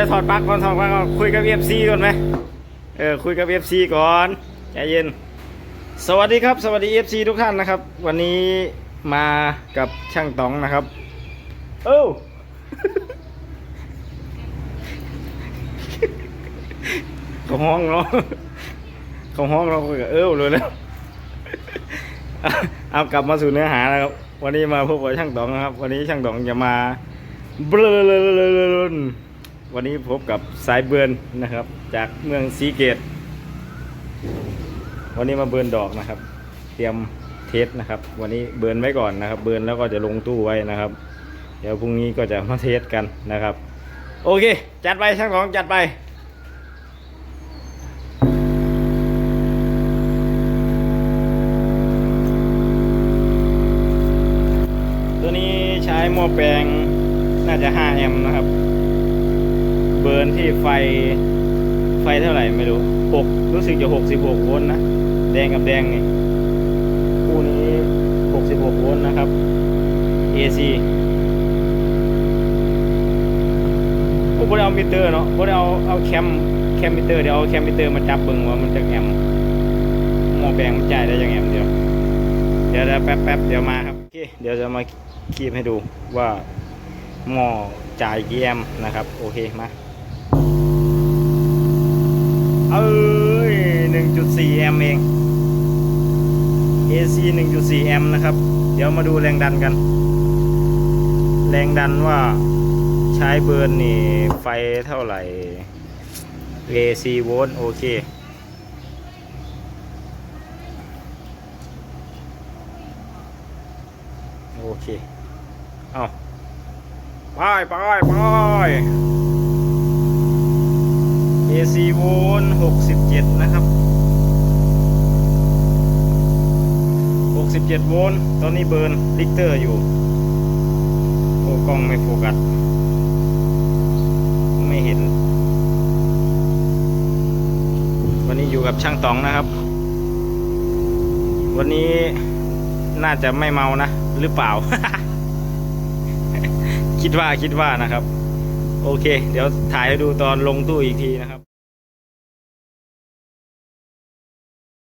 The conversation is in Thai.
ยวถอดปลั๊กก่อนถอดปลั๊กก่อนคุยกับเอฟซีก่อนไหมเออคุยกับเอฟซีก่อนใจเย็น สวัสดีครับ สวัสดีเอฟซีทุกท่านนะครับ วันนี้มากับช่างต๋องนะครับ เอ้าเขาห้องเนาะเขาห้องเราคุยกับเอ้าเลยแล้วเอาเอากลับมาสู่เนื้อหานะครับ วันนี้มาพบกับช่างต๋องนะครับ วันนี้ช่างต๋องจะมาเบลน วันนี้พบกับสายเบือนนะครับ จากเมืองสีเกต วันนี้มาเบิร์นดอกนะครับ เตรียมเทสนะครับ วันนี้เบิร์นไว้ก่อนนะครับ เบิร์นแล้วก็จะลงตู้ไว้นะครับ เดี๋ยวพรุ่งนี้ก็จะมาเทสกันนะครับ โอเค จัดไปช่างของจัดไปตัวนี้ใช้หม้อแปลงน่าจะ 5 แอมป์นะครับ เบิร์นที่ไฟไฟเท่าไหร่ไม่รู้6รู้สึกจะ66โวลต์นะ แดงกับแดงนี่คู่นี้66โวลต์นะครับ AC ผมไม่ได้เอามิเตอร์เนาะไม่ได้เอาเอาแคมแคมมิเตอร์เดี๋ยวเอาแคมมิเตอร์มาจับเบิ่งว่ามันจะแอมหม้อแปลงมันจ่ายได้ยังแอมเดียวเดี๋ยวเดี๋ยวแป๊บแป๊บเดี๋ยวมาครับโอเคเดี๋ยวจะมาคีบให้ดูว่าหม้อจ่ายกี่แอมนะครับ โอเคมา เอ้ย1.4 แอมป์เอง AC 1.4 แอมป์นะครับ เดี๋ยวมาดูแรงดันกัน แรงดันว่าใช้เบิร์นนี่ไฟเท่าไหร่ AC โวลต์โอเคโอเค เอาไปไปไป AC โวลต์67 นะครับ 67โวลต์ ตอนนี้เบิร์นลิกเตอร์อยู่ โอ้กล้องไม่โฟกัส ไม่เห็น วันนี้อยู่กับช่างต๋องนะครับ วันนี้น่าจะไม่เมานะ หรือเปล่า คิดว่าคิดว่านะครับ โอเค เดี๋ยวถ่ายให้ดูตอนลงตู้อีกทีนะครับ